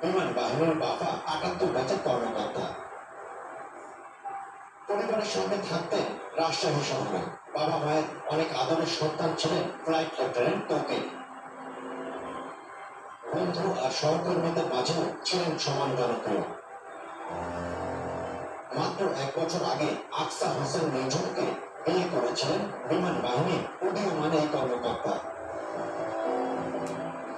বিমান বাহিনীর বাফা আটাত্তর ব্যাচের কর্মকর্তা পরিবারের সঙ্গে থাকতেন রাজশাহী শহরে বাবা মায়ের অনেক আদরের সন্তান ছিলেন, ফ্লাইট লেফটেন্যান্ট তোকে। বন্ধু আর সহকর্মীদের মাঝেও ছিলেন সমান জনপ্রিয়। মাত্র এক বছর আগে আকসা হোসেন নিঝুমকে বিয়ে করেছিলেন বিমান বাহিনী উদীয়মান এই কর্মকর্তা।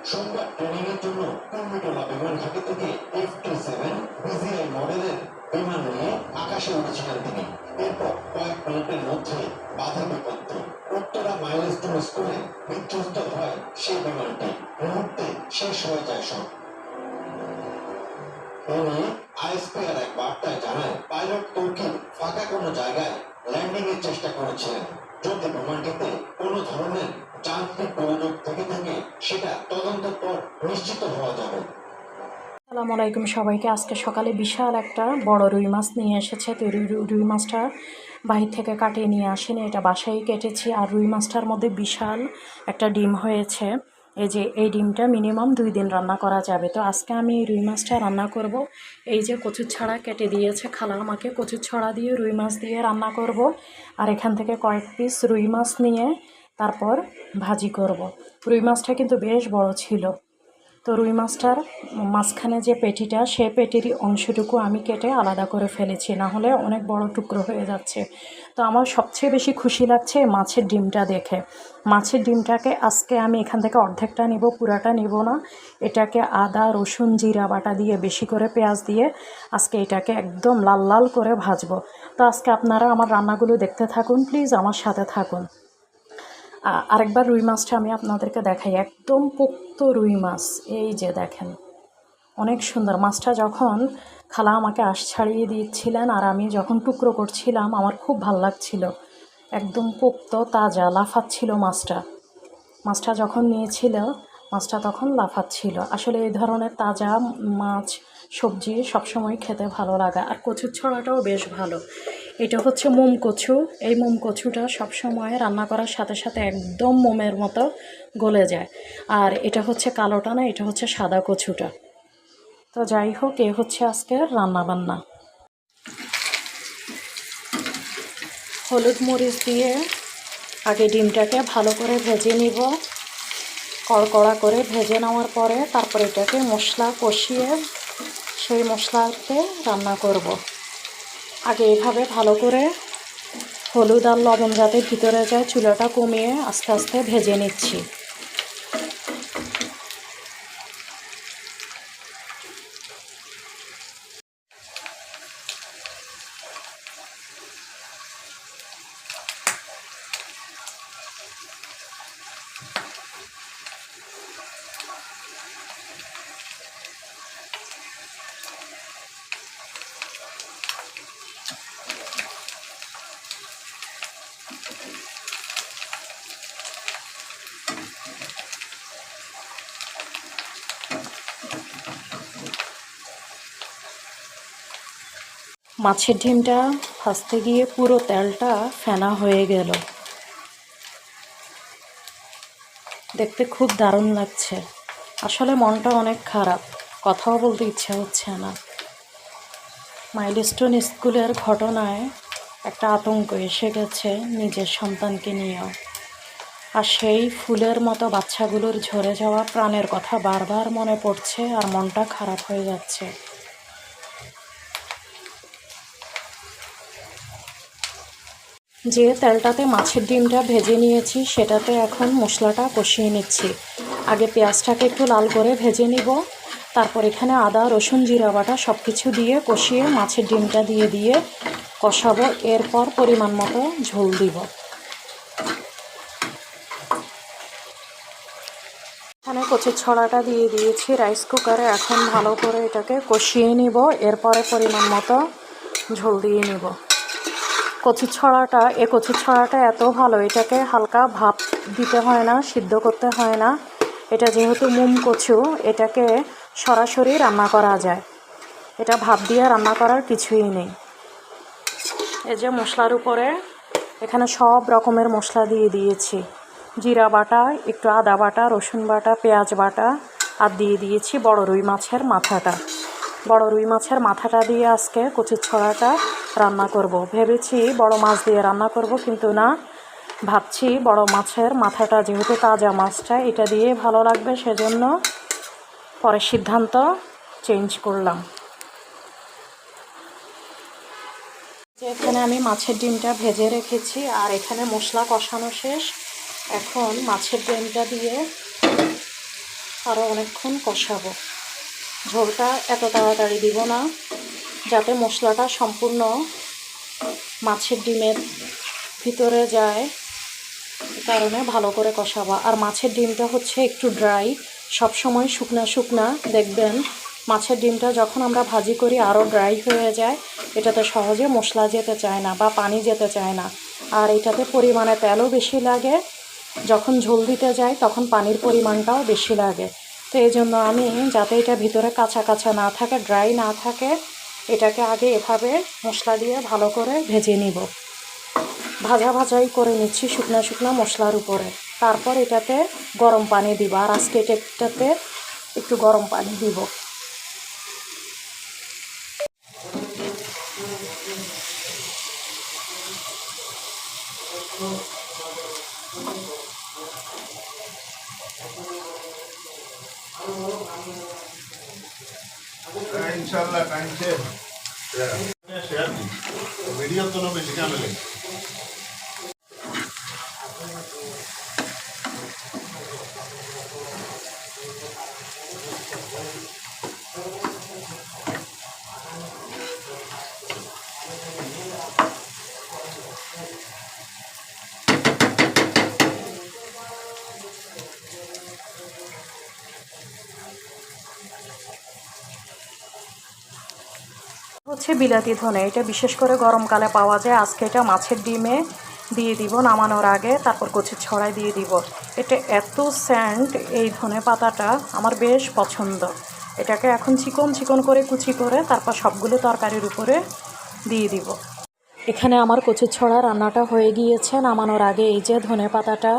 সোমবার ট্রেনিং এর জন্য কুর্মিটোলা বিমান থেকে এফ টু সেভেন বিজিআই মডেলের বিমান নিয়ে আকাশে উঠেছিলেন তিনি। এরপর কয়েক মিনিটের মধ্যে বাধা বিপত্তি। উত্তরা মাইলস্টোন স্কুলে বিধ্বস্ত হয় সেই বিমানটি। মুহূর্তে শেষ হয়ে যায় সব। এ আইএসপিআর এক বার্তায় জানায়, পাইলট তুর্কি ফাঁকা কোনো জায়গায় ল্যান্ডিং এর চেষ্টা করেছিলেন। যদি বিমানটিতে কোনো ধরনের আসসালামু আলাইকুম সবাইকে। আজকে সকালে বিশাল একটা বড় রুই মাছ নিয়ে এসেছে। তো রুই রুই মাছটা বাহির থেকে কাটিয়ে নিয়ে আসেনি। এটা বাসায় কেটেছি আর রুই মাছটার মধ্যে বিশাল একটা ডিম হয়েছে। এই যে, এই ডিমটা মিনিমাম দুই দিন রান্না করা যাবে। তো আজকে আমি এই রুই মাছটা রান্না করব। এই যে কচুর ছড়া কেটে দিয়েছে খালা আমাকে। কচুর ছড়া দিয়ে রুই মাছ দিয়ে রান্না করব। আর এখান থেকে কয়েক পিস রুই মাছ নিয়ে তারপর ভাজি করব। রুই মাছটা কিন্তু বেশ বড় ছিল। তো রুই মাছটার মাঝখানে যে পেটিটা, সে পেটিরই অংশটুকু আমি কেটে আলাদা করে ফেলেছি, না হলে অনেক বড় টুকরো হয়ে যাচ্ছে। তো আমার সবচেয়ে বেশি খুশি লাগছে মাছের ডিমটা দেখে। মাছের ডিমটাকে আজকে আমি এখান থেকে অর্ধেকটা নিব, পুরাটা নিব না। এটাকে আদা, রসুন, জিরা বাটা দিয়ে বেশি করে পেঁয়াজ দিয়ে আজকে এটাকে একদম লাল লাল করে ভাজবো। তো আজকে আপনারা আমার রান্নাগুলো দেখতে থাকুন, প্লিজ আমার সাথে থাকুন। আরেকবার রুই মাছটা আমি আপনাদেরকে দেখাই। একদম পোক্ত রুই মাছ। এই যে দেখেন, অনেক সুন্দর। মাছটা যখন খালা আমাকে আশ ছাড়িয়ে দিচ্ছিলেন আর আমি যখন টুকরো করছিলাম, আমার খুব ভালো লাগছিল। একদম পোক্ত, তাজা, লাফাচ্ছিল মাছটা। মাছটা যখন নিয়েছিল, মাছটা তখন লাফাচ্ছিল। আসলে এই ধরনের তাজা মাছ, সবজি সবসময় খেতে ভালো লাগে। আর কচুর ছড়াটাও বেশ ভালো। এটা হচ্ছে মোম কচু। এই মোম কচুটা সবসময় রান্না করার সাথে সাথে একদম মোমের মতো গলে যায়। আর এটা হচ্ছে কালোটা না, এটা হচ্ছে সাদা কচুটা। তো যাই হোক, এ হচ্ছে আজকে রান্না বান্না হলুদ মরিচ দিয়ে আগে ডিমটাকে ভালো করে ভেজে নিব। কড়কড়া করে ভেজে নেওয়ার পরে তারপর এটাকে মশলা কষিয়ে সেই মশলাতে রান্না করব। আগে এভাবে ভালো করে হলুদ আর লবণ যাতে ভিতরে যায়, চুলাটা কমিয়ে আস্তে আস্তে ভেজে নিচ্ছি। মাছের ডিমটা ভাজতে গিয়ে পুরো তেলটা ফেনা হয়ে গেল। দেখতে খুব দারুণ লাগছে। আসলে মনটা অনেক খারাপ, কথাও বলতে ইচ্ছা হচ্ছে না। মাইলস্টোন স্কুলের ঘটনায় একটা আতঙ্ক এসে গেছে নিজের সন্তানকে নিয়েও। আর সেই ফুলের মতো বাচ্চাগুলোর ঝরে যাওয়া প্রাণের কথা বারবার মনে পড়ছে আর মনটা খারাপ হয়ে যাচ্ছে। যে তেলটাতে মাছের ডিমটা ভেজে নিয়েছি, সেটাতে এখন মশলাটা কষিয়ে নিচ্ছি। আগে পেঁয়াজটাকে একটু লাল করে ভেজে নিব। তারপর এখানে আদা, রসুন, জিরা বাটা সব কিছু দিয়ে কষিয়ে মাছের ডিমটা দিয়ে দিয়ে কষাবো। এরপর পরিমাণ মতো ঝোল দিব। এখানে কচুর ছড়াটা দিয়ে দিয়েছি রাইস কুকারে। এখন ভালো করে এটাকে কষিয়ে নিব। এরপরে পরিমাণ মতো ঝোল দিয়ে নিব। কচু ছড়াটা, এ কচু ছড়াটা এত ভালো, এটাকে হালকা ভাপ দিতে হয় না, সিদ্ধ করতে হয় না। এটা যেহেতু মুম কচু, এটাকে সরাসরি রান্না করা যায়। এটা ভাপ দিয়ে রান্না করার কিছুই নেই। এই যে মশলার উপরে এখানে সব রকমের মশলা দিয়ে দিয়েছি। জিরা বাটা, একটু আদা বাটা, রসুন বাটা, পেঁয়াজ বাটা, আর দিয়ে দিয়েছি বড় রুই মাছের মাথাটা। বড় রুই মাছের মাথাটা দিয়ে আজকে কচুর ছড়াটা রান্না করব। ভেবেছি বড় মাছ দিয়ে রান্না করব, কিন্তু না। ভাবছি বড় মাছের মাথাটা যেহেতু তাজা মাছটা, এটা দিয়ে ভালো লাগবে, সেজন্য পরে সিদ্ধান্ত চেঞ্জ করলাম। এখানে আমি মাছের ডিমটা ভেজে রেখেছি, আর এখানে মশলা কষানো শেষ। এখন মাছের ডিমটা দিয়ে আরও অনেকক্ষণ কষাবো। ঝোলটা এত তাড়াতাড়ি দিব না, যাতে মশলাটা সম্পূর্ণ মাছের ডিমের ভিতরে যায় কারণে ভালো করে কষাবো। আর মাছের ডিমটা হচ্ছে একটু ড্রাই সব সময় শুকনা শুকনা, দেখবেন মাছের ডিমটা যখন আমরা ভাজি করি আরও ড্রাই হয়ে যায়, এটাতে সহজে মশলা যেতে চায় না বা পানি যেতে চায় না। আর এটাতে পরিমাণে তেলও বেশি লাগে, যখন ঝোল দিতে যায় তখন পানির পরিমাণটাও বেশি লাগে। তো এই জন্য আমি যাতে এটা ভিতরে কাঁচা কাঁচা না থাকে ড্রাই না থাকে, এটাকে আগে এভাবে মশলা দিয়ে ভালো করে ভেজে নিব। ভাজা ভাজাই করে নিচ্ছি শুকনো শুকনো মশলার উপরে। তারপর এটাতে গরম পানি দিব, আর আজকে এটাতে একটু গরম পানি দিব। ઇન્શાલ્લાહ ટાઈમ છે શેર વિડીયો તો ન બેસી કામ લઈ হচ্ছে বিলাতি ধনে। এটা বিশেষ করে গরমকালে পাওয়া যায়। আজকে এটা মাছের ডিমে দিয়ে দিব নামানোর আগে, তারপর কচি ছড়াই দিয়ে দিব। এটা এত স্যান্ড এই ধনে পাতাটা আমার বেশ পছন্দ। এটাকে এখন চিকন চিকন করে কুচি করে তারপর সবগুলো তরকারির উপরে দিয়ে দিব। এখানে আমার কচু ছড়া রান্নাটা হয়ে গিয়েছে। নামানোর আগে এই যে ধনে পাতাটা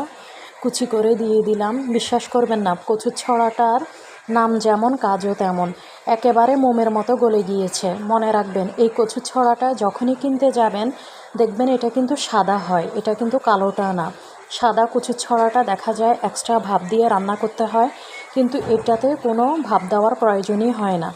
কুচি করে দিয়ে দিলাম। বিশ্বাস করবেন না কচু ছড়াটার নাম যেমন, কাজও তেমন। একেবারে মোমের মতো গলে গিয়েছে। মনে রাখবেন, এই কচু ছড়াটা যখনই কিনতে যাবেন, দেখবেন এটা কিন্তু সাদা হয়, এটা কিন্তু কালোটা না। সাদা কচু ছড়াটা দেখা যায় এক্সট্রা ভাব দিয়ে রান্না করতে হয়, কিন্তু এটাতে কোনো ভাব দেওয়ার প্রয়োজনই হয় না।